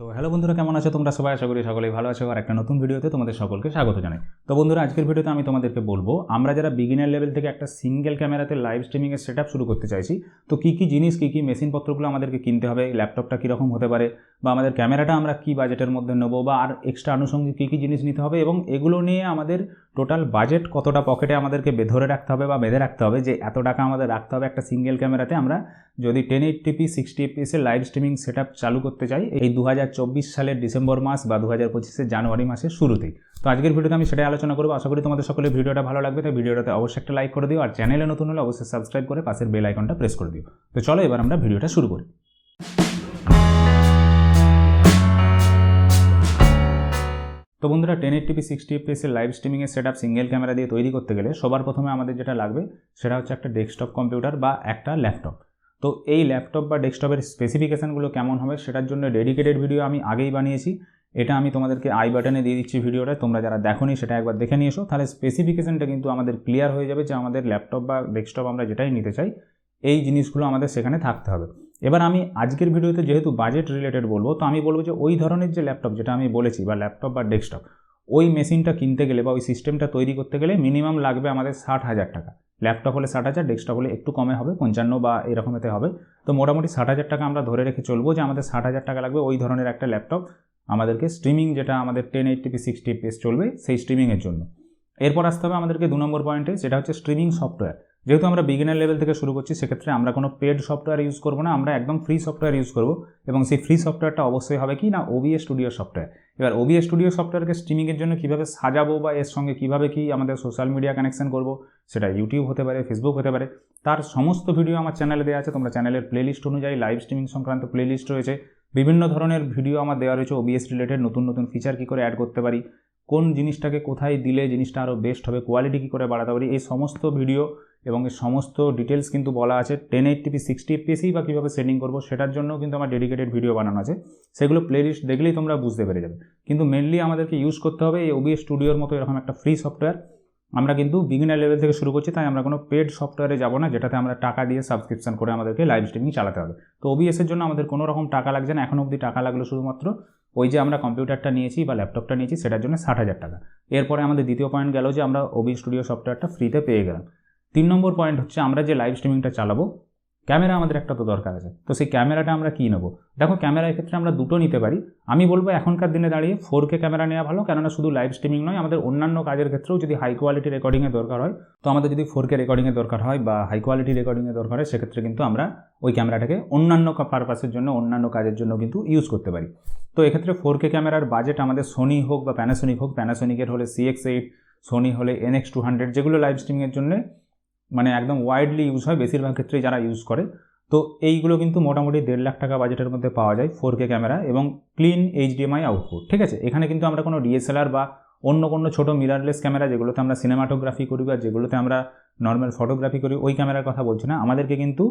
তো হ্যালো বন্ধুরা, কেমন আছো? তোমরা সবাই আশা করি সকলেই ভালো আছো। আর একটা নতুন ভিডিওতে তোমাদের সকলকে স্বাগত জানাই। তো বন্ধুরা, আজকের ভিডিওতে আমি তোমাদেরকে বলব, আমরা যারা বিগিনার লেভেল থেকে একটা সিঙ্গেল ক্যামেরাতে লাইভ স্ট্রিমিংয়ের সেট শুরু করতে চাইছি, তো কী কী জিনিস, কী কী মেশিনপত্রগুলো আমাদেরকে কিনতে হবে ল্যাপটপটা কীরকম হতে পারে, বা আমাদের ক্যামেরাটা আমরা কী বাজেটের মধ্যে নেব, বা আর এক্সট্রা আনুষঙ্গিক কী কী জিনিস নিতে হবে, এবং এগুলো নিয়ে আমাদের টোটাল বাজেট কতটা পকেটে আমাদেরকে ধরে রাখতে হবে, বা বেঁধে রাখতে হবে, যে এত টাকা আমাদের রাখতে হবে একটা সিঙ্গেল ক্যামেরাতে আমরা যদি টেন এইট টিপি সিক্সটি এপিএসের লাইভ স্ট্রিমিং সেট চালু করতে চাই, এই দু হাজার সালের ডিসেম্বর মাস বা দু হাজার পঁচিশের জানুয়ারি মাসের শুরুতেই। তো আজকের ভিডিওতে আমি সেটাই আলোচনা করব। আশা করি তোমাদের সকলে ভিডিওটা ভালো লাগবে। তাই ভিডিওটাতে অবশ্যই একটা লাইক করে দিও আর চ্যানেলে নতুন হলে অবশ্যই সাবস্ক্রাইব করে পাশের বেল আইকনটা প্রেস করে দিও। তো চলো এবার আমরা ভিডিওটা শুরু করি। তো বন্ধুরা, টেন এইট টিপি সিক্সটি এপিএসের লাইভ স্ট্রিমিংয়ের সেট আপ সিঙ্গেল ক্যামেরা দিয়ে তৈরি করতে গেলে সবার প্রথমে আমাদের যেটা লাগবে সেটা হচ্ছে একটা ডেস্কটপ কম্পিউটার বা একটা ল্যাপটপ তো এই ল্যাপটপ বা ডেস্কটপের স্পেসিফিকেশানগুলো কেমন হবে সেটার জন্য ডেডিকেটেড ভিডিও আমি আগেই বানিয়েছি। এটা আমি তোমাদেরকে আই বাটনে দিয়ে দিচ্ছি ভিডিওটা তোমরা যারা দেখোনি সেটা একবার দেখে নিয়ে এসো। তাহলে স্পেসিফিকেশানটা কিন্তু আমাদের ক্লিয়ার হয়ে যাবে যে আমাদের ল্যাপটপ বা ডেস্কটপ আমরা যেটাই নিতে চাই, এই জিনিসগুলো আমাদের সেখানে থাকতে হবে। এবার আমি আজকের ভিডিওতে যেহেতু বাজেট রিলেটেড বলব, তো আমি বলব যে ওই ধরনের যে ল্যাপটপ যেটা আমি বলেছি বা ল্যাপটপ বা ডেস্কটপ ওই মেশিনটা কিনতে গেলে বা ওই সিস্টেমটা তৈরি করতে গেলে মিনিমাম লাগবে আমাদের ষাট হাজার টাকা। ল্যাপটপ হলে ষাট হাজার, ডেস্কটপ হলে একটু কমে হবে, পঞ্চান্ন বা এরকমেতে হবে। তো মোটামুটি ষাট হাজার টাকা আমরা ধরে রেখে চলবো যে আমাদের ষাট হাজার টাকা লাগবে ওই ধরনের একটা ল্যাপটপ আমাদেরকে স্ট্রিমিং যেটা আমাদের টেন এইটটিপি সিক্সটি এফপিএস চলবে সেই স্ট্রিমিংয়ের জন্য। এরপর আসতে হবে আমাদেরকে দু নম্বর পয়েন্টে সেটা হচ্ছে স্ট্রিমিং সফটওয়্যার যেহেতু আমরা বিগিনার লেভেল থেকে শুরু করছি, সেক্ষেত্রে আমরা কোনো পেড সফটওয়্যার ইউজ করব না, আমরা একদম ফ্রি সফটওয়্যার ইউজ করব এবং সেই ফ্রি সফটওয়্যারটা অবশ্যই হবে কি না ওবিএস স্টুডিও সফটওয়্যার এবার ওবিএস স্টুডিও সফটওয়্যারকে স্ট্রিমিংয়ের জন্য কীভাবে সাজাবো বা এর সঙ্গে কীভাবে কি আমাদের সোশ্যাল মিডিয়া কানেকশন করব, সেটা ইউটিউব হতে পারে ফেসবুক হতে পারে, তার সমস্ত ভিডিও আমার চ্যানেলে দেওয়া আছে। তোমরা চ্যানেলের প্লেলিস্ট অনুযায়ী লাইভ স্ট্রিমিং সংক্রান্ত প্লেলিস্ট রয়েছে। বিভিন্ন ধরনের ভিডিও আমার দেওয়া রয়েছে ওবিএস রিলেটেড নতুন নতুন ফিচার কী করে অ্যাড করতে পারি, কোন জিনিসটাকে কোথায় দিলে জিনিসটা আরও বেস্ট হবে কোয়ালিটি কী করে বাড়াতে পারি, এই সমস্ত ভিডিও এবং এর সমস্ত ডিটেলস কিন্তু বলা আছে। টেন এইট টিপি সিক্সটি এফপিএসই বা কীভাবে সেটিং করব সেটার জন্য কিন্তু আমার ডেডিকেটেড ভিডিও বানানো আছে। সেগুলো প্লেলিস্ট দেখলেই তোমরা বুঝতে পেরে যাবে। কিন্তু মেনলি আমাদেরকে ইউজ করতে হবে এই ওবিএস স্টুডিওর মতো এরকম একটা ফ্রি সফটওয়্যার আমরা কিন্তু বিগিনার লেভেল থেকে শুরু করছি, তাই আমরা কোনো পেড সফটওয়্যারে যাব না, যেটাতে আমরা টাকা দিয়ে সাবস্ক্রিপশন করে আমাদেরকে লাইভ স্ট্রিমিং চালাতে হবে। তো ওবিএসের জন্য আমাদের কোনো রকম টাকা লাগছে না এখনও অবধি টাকা লাগল শুধুমাত্র ওই যে আমরা কম্পিউটারটা নিয়েছি বা ল্যাপটপটা নিয়েছি, সেটার জন্য ষাট হাজার টাকা। এরপরে আমাদের দ্বিতীয় পয়েন্ট গেল যে আমরা ওবি স্টুডিও সফটওয়্যারটা ফ্রিতে পেয়ে গেলাম। তিন নম্বর পয়েন্ট হচ্ছে আমরা যে লাইভ স্ট্রিমিংটা চালাবো ক্যামেরা আমাদের একটা তো দরকার আছে। তো সেই ক্যামেরাটা আমরা কী নেব? দেখো ক্যামেরার ক্ষেত্রে আমরা দুটো নিতে পারি। আমি বলব এখনকার দিনে দাঁড়িয়ে ফোর কে ক্যামেরা নেওয়া ভালো, কেননা শুধু লাইভ স্ট্রিমিং নয়, আমাদের অন্যান্য কাজের ক্ষেত্রেও যদি হাই কোয়ালিটি রেকর্ডিংয়ের দরকার হয়, তো আমাদের যদি ফোর কে রেকর্ডিংয়ের দরকার হয় বা হাই কোয়ালিটি রেকর্ডিংয়ের দরকার হয়, সেক্ষেত্রে কিন্তু আমরা ওই ক্যামেরাটাকে অন্যান্য পারপাসের জন্য, অন্যান্য কাজের জন্য কিন্তু ইউজ করতে পারি। তো এক্ষেত্রে ফোর কে ক্যামেরার বাজেট আমাদের সোনি হোক বা প্যানাসোনিক হোক প্যানাসোনিকের হলে সিএক্স এইট সোনি হলে এনএক্স টু হান্ড্রেড যেগুলো লাইভ স্ট্রিমিংয়ের জন্য মানে একদম ওয়াইডলি ইউজ হয় বেশিরভাগ ক্ষেত্রেই যারা ইউজ করে। তো এইগুলো কিন্তু মোটামুটি দেড় লাখ টাকা বাজেটের মধ্যে পাওয়া যায় ফোর কে ক্যামেরা এবং ক্লিন এইচডিএমআই আউটপুট ঠিক আছে? এখানে কিন্তু আমরা কোনো ডিএসএলআর বা অন্য কোনো ছোটো মিরারলেস ক্যামেরা যেগুলোতে আমরা সিনেমাটোগ্রাফি করি বা যেগুলোতে আমরা নর্মাল ফটোগ্রাফি করি, ওই ক্যামেরার কথা বলছি না। আমাদেরকে কিন্তু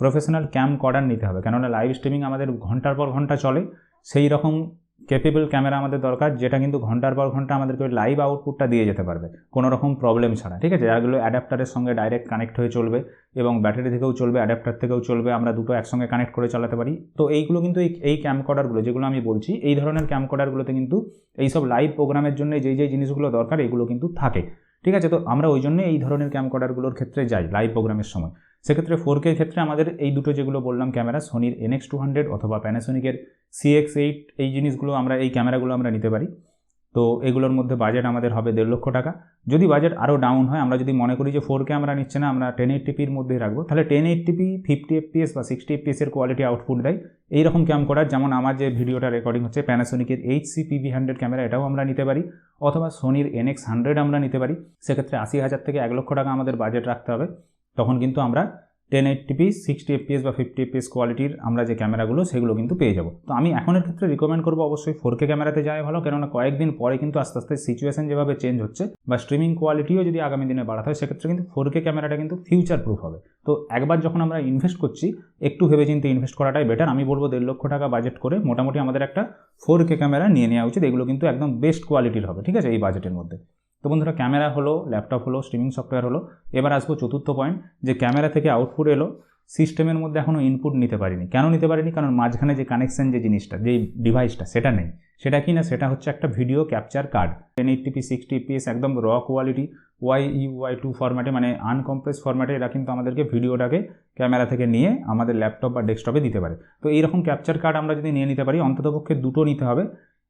প্রফেশনাল ক্যাম কর্ডার নিতে হবে। কেননা লাইভ স্ট্রিমিং আমাদের ঘণ্টার পর ঘণ্টা চলে। সেই রকম ক্যাপেবল ক্যামেরা আমাদের দরকার, যেটা কিন্তু ঘণ্টার পর ঘণ্টা আমাদেরকে লাইভ আউটপুটটা দিয়ে যেতে পারবে। কোনো রকম প্রবলেম ছাড়া, ঠিক আছে? যেগুলো অ্যাডাপ্টারের সঙ্গে ডাইরেক্ট কানেক্ট হয়ে চলবে এবং ব্যাটারি থেকেও চলবে অ্যাডাপ্টার থেকেও চলবে, আমরা দুটো একসঙ্গে কানেক্ট করে চালাতে পারি। তো এইগুলো কিন্তু এই এই ক্যামকর্ডারগুলো যেগুলো আমি বলছি, এই ধরনের ক্যামকর্ডারগুলোতে কিন্তু এই সব লাইভ প্রোগ্রামের জন্য যেই যেই জিনিসগুলো দরকার, এগুলো কিন্তু থাকে। ঠিক আছে? তো আমরা ওই জন্য এই ধরনের ক্যামকর্ডারগুলোর ক্ষেত্রে যাই লাইভ প্রোগ্রামের সময়। সেক্ষেত্রে ফোর কের ক্ষেত্রে আমাদের এই দুটো যেগুলো বললাম, ক্যামেরা সোনির এনএক্স টু হান্ড্রেড অথবা প্যানাসোনিকের সিএক্স এইট এই জিনিসগুলো আমরা, এই ক্যামেরাগুলো আমরা নিতে পারি। তো এগুলোর মধ্যে বাজেট আমাদের হবে দেড় লক্ষ টাকা। যদি বাজেট আরও ডাউন হয়, আমরা যদি মনে করি যে ফোর কে আমরা নিচ্ছে না, আমরা টেন এইট টিপির মধ্যেই রাখব, তাহলে ten eight TP fifty FPS বা সিক্সটি এফপিএস এর কোয়ালিটি আউটপুট দেয়। এইরকম করার, যেমন আমার যে ভিডিওটা রেকর্ডিং হচ্ছে প্যানাসোনিকের H C PV hundred camera এটাও আমরা নিতে পারি। অথবা সোনির এনএক্স হান্ড্রেড আমরা নিতে পারি। সেক্ষেত্রে আশি হাজার থেকে এক লক্ষ টাকা আমাদের বাজেট রাখতে হবে। তখন কিন্তু আমরা ten eight TP sixty FPS বা ফিফটি এফপিএস কোয়ালিটির আমরা যে ক্যামেরাগুলো, সেগুলো কিন্তু পেয়ে যাব। তো আমি এখনের ক্ষেত্রে রিকমেন্ড করব অবশ্যই ফোর কে ক্যামেরাতে যাওয়া ভালো, কেননা কয়েকদিন পরে কিন্তু আস্তে আস্তে সিচুয়েশন যেভাবে চেঞ্জ হচ্ছে বা স্ট্রিমিং কোয়ালিটিও যদি আগামী দিনে বাড়াতে হয়, সেক্ষেত্রে কিন্তু ফোর কে ক্যামেরাটা কিন্তু ফিউচার প্রুফ হবে। তো একবার যখন আমরা ইনভেস্ট করছি, একটু ভেবেচিন্তে ইনভেস্ট করাটাই বেটার আমি বলব দেড় লক্ষ টাকা বাজেট করে মোটামুটি আমাদের একটা ফোর কে ক্যামেরা নিয়ে নেওয়া উচিত। এগুলো কিন্তু একদম বেস্ট কোয়ালিটির হবে, ঠিক আছে? এই বাজেটের মধ্যে। তো বন্ধুরা, ক্যামেরা হলো, ল্যাপটপ হলো, স্ট্রিমিং সফটওয়্যার হলো। এবার আসব চতুর্থ পয়েন্ট যে ক্যামেরা থেকে আউটপুট এলো সিস্টেমের মধ্যে এখনও ইনপুট নিতে পারিনি। কেন নিতে পারিনি? কারণ মাঝখানে যে কানেকশন যে জিনিসটা, যে ডিভাইসটা সেটা নেই। সেটা কি না, সেটা হচ্ছে একটা video capture card ten eight TP sixty PS একদম raw quality Y U Y two ফরম্যাটে মানে আনকম্প্রেস ফরম্যাটে এরা কিন্তু আমাদেরকে ভিডিওটাকে ক্যামেরা থেকে নিয়ে আমাদের ল্যাপটপ বা ডেস্কটপে দিতে পারে। তো এইরকম ক্যাপচার কার্ড আমরা যদি নিয়ে নিতে পারি, অন্ততপক্ষে দুটো নিতে হবে।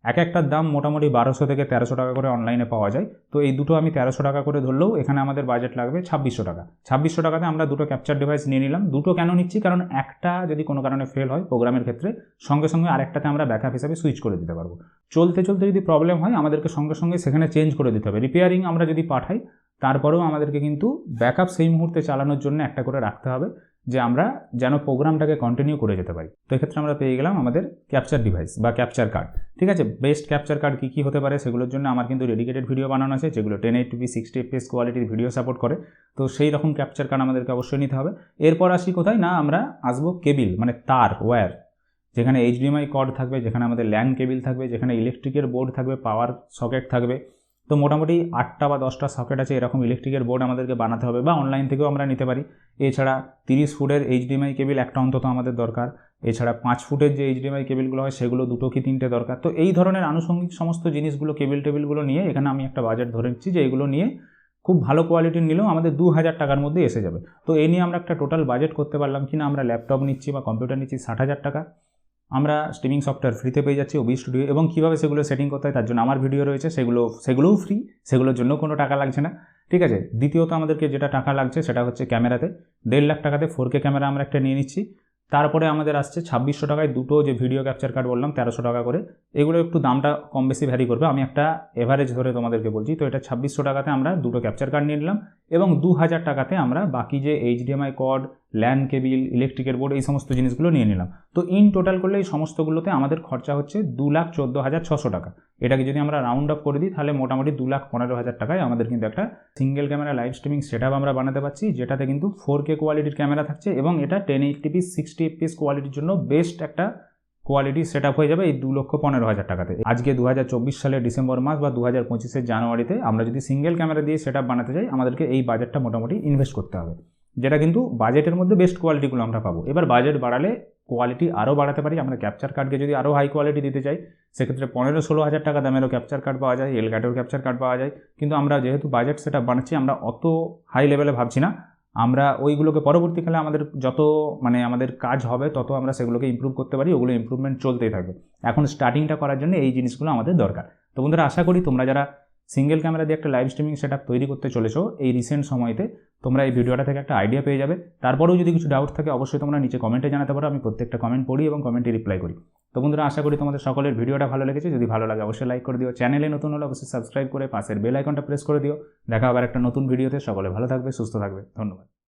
এক একটার দাম মোটামুটি বারোশো থেকে তেরোশো টাকা করে অনলাইনে পাওয়া যায়। তো এই দুটো আমি তেরোশো টাকা করে ধরলেও এখানে আমাদের বাজেট লাগবে ছাব্বিশশো টাকা। ছাব্বিশশো টাকাতে আমরা দুটো ক্যাপচার ডিভাইস নিয়ে নিলাম। দুটো কেন নিচ্ছি? কারণ একটা যদি কোনো কারণে ফেল হয় প্রোগ্রামের ক্ষেত্রে, সঙ্গে সঙ্গে আরেকটাতে আমরা ব্যাকআপ হিসাবে সুইচ করে দিতে পারব। চলতে চলতে যদি প্রবলেম হয়, আমাদেরকে সঙ্গে সঙ্গে সেখানে চেঞ্জ করে দিতে হবে। রিপেয়ারিং আমরা যদি পাঠাই, তারপরেও আমাদেরকে কিন্তু ব্যাকআপ সেই মুহূর্তে চালানোর জন্য একটা করে রাখতে হবে। যে আমরা যেন প্রোগ্রামটাকে কন্টিনিউ করে যেতে পারি। তো এক্ষেত্রে আমরা পেয়ে গেলাম আমাদের ক্যাপচার ডিভাইস বা ক্যাপচার কার্ড ঠিক আছে? বেস্ট ক্যাপচার কার্ড কী কী হতে পারে সেগুলোর জন্য আমার কিন্তু ডেডিকেটেড ভিডিও বানানো আছে, যেগুলো ten eight P sixty FPS কোয়ালিটির ভিডিও সাপোর্ট করে। তো সেই রকম ক্যাপচার কার্ড আমাদেরকে অবশ্যই নিতে হবে। এরপর আসি কোথায়? না, আমরা আসব কেবিল মানে তার ওয়্যার যেখানে এইচডিএমআই কর্ড থাকবে, যেখানে আমাদের ল্যান্ড কেবিল থাকবে, যেখানে ইলেকট্রিকের বোর্ড থাকবে পাওয়ার সকেট থাকবে। তো মোটামুটি আটটা বা দশটা সকেট আছে, এরকম ইলেকট্রিকের বোর্ড আমাদেরকে বানাতে হবে বা অনলাইন থেকেও আমরা নিতে পারি। এছাড়া তিরিশ ফুটের এইচডিএমআই কেবিল একটা অন্তত আমাদের দরকার। এছাড়া পাঁচ ফুটের যে এইচডিএমআই কেবিলগুলো হয়, সেগুলো দুটো কি তিনটে দরকার। তো এই ধরনের আনুষঙ্গিক সমস্ত জিনিসগুলো কেবিল টেবিলগুলো নিয়ে এখানে আমি একটা বাজেট ধরে নিচ্ছি যে এগুলো নিয়ে খুব ভালো কোয়ালিটির নিলেও আমাদের দু হাজার টাকার মধ্যে এসে যাবে। তো এই নিয়ে আমরা একটা টোটাল বাজেট করতে পারলাম কি না আমরা ল্যাপটপ নিচ্ছি বা কম্পিউটার নিচ্ছি ষাট হাজার টাকা। আমরা স্ট্রিমিং সফটওয়্যার ফ্রিতে পেয়ে যাচ্ছি ওবি স্টুডিও এবং কীভাবে সেগুলো সেটিং করতে হয়, তার জন্য আমার ভিডিও রয়েছে, সেগুলো, সেগুলোও ফ্রি সেগুলোর জন্য কোনো টাকা লাগছে না। ঠিক আছে? দ্বিতীয়ত আমাদেরকে যেটা টাকা লাগছে সেটা হচ্ছে ক্যামেরাতে। দেড় লাখ টাকাতে ফোর কে ক্যামেরা আমরা একটা নিয়ে নিচ্ছি। তারপরে আমাদের আসছে ছাব্বিশশো টাকায় দুটো যে ভিডিও ক্যাপচার কার্ড বললাম, তেরোশো টাকা করে। এগুলো একটু দামটা কম বেশি ভ্যারি করবে। আমি একটা এভারেজ ধরে তোমাদেরকে বলছি। তো এটা ছাব্বিশশো টাকাতে আমরা দুটো ক্যাপচার কার্ড নিয়ে নিলাম এবং দু হাজার টাকাতে আমরা বাকি যে এইচডিএমআই কর্ড ল্যান্ড কেবিল ইলেকট্রিকের বোর্ড এই সমস্ত জিনিসগুলো নিয়ে নিলাম। তো ইন টোটাল করলে এই সমস্তগুলোতে আমাদের খরচা হচ্ছে দু লাখ চোদ্দ হাজার ছশো টাকা। এটাকে যদি আমরা রাউন্ড আপ করে দিই, তাহলে মোটামুটি দু লাখ পনেরো হাজার টাকায় আমাদের কিন্তু একটা single camera live streaming set আমরা বানাতে পারছি, যেটাতে কিন্তু ফোর কে কোয়ালিটির ক্যামেরা থাকছে এবং এটা টেন এইটটিপি সিক্সটি এফপিএস কোয়ালিটির জন্য বেস্ট একটা কোয়ালিটি সেট হয়ে যাবে এই দু লক্ষ পনেরো হাজার টাকাতে। আজকে দু হাজার চব্বিশ সালের ডিসেম্বর মাস বা দু হাজার পঁচিশের জানুয়ারিতে আমরা যদি সিঙ্গেল ক্যামেরা দিয়ে সেট বানাতে চাই আমাদেরকে এই বাজেটটা মোটামুটি ইনভেস্ট করতে হবে। যেটা কিন্তু বাজেটের মধ্যে বেস্ট কোয়ালিটিগুলো আমরা পাবো। এবার বাজেট বাড়ালে কোয়ালিটি আরও বাড়াতে পারি। আমরা ক্যাপচার কার্ডকে যদি আরও হাই কোয়ালিটি দিতে চাই, সেক্ষেত্রে পনেরো ষোলো হাজার টাকা দামেরও ক্যাপচার কার্ড পাওয়া যায় এল ক্যাটেও ক্যাপচার কার্ড পাওয়া যায়। কিন্তু আমরা যেহেতু বাজেট সেটা বানাচ্ছি, আমরা অত হাই লেভেলে ভাবছি না। আমরা ওইগুলোকে পরবর্তীকালে আমাদের যত মানে আমাদের কাজ হবে, তত আমরা সেগুলোকে ইম্প্রুভ করতে পারি, ওগুলো ইম্প্রুভমেন্ট চলতেই থাকবে। এখন স্টার্টিংটা করার জন্য এই জিনিসগুলো আমাদের দরকার। তো বন্ধুরা, আশা করি তোমরা যারা সিঙ্গেল ক্যামেরা দিয়ে একটা লাইভ স্ট্রিমিং সেট তৈরি করতে চলেছো এই রিসেন্ট সময়তে, তোমরা এই ভিডিওটা থেকে একটা আইডিয়া পেয়ে যাবে। তারপরেও যদি কিছু ডাউট থাকে, অবশ্যই তোমরা নিচে কমেন্টে জানাতে পারো, আমি প্রত্যেকটা কমেন্ট পড়ি এবং কমেন্টে রিপ্লাই করি। তো বন্ধুরা, আশা করি তোমাদের সকলের ভিডিওটা ভালো লেগেছে। যদি ভালো লাগে, অবশ্যই লাইক করে দিও। চ্যানেলে নতুন হলে অবশ্যই সাবস্ক্রাইব করে পাশের বেল আইকনটা প্রেস করে দিও। দেখা আবার একটা নতুন ভিডিওতে সকলে ভালো থাকবে, সুস্থ থাকবে। ধন্যবাদ।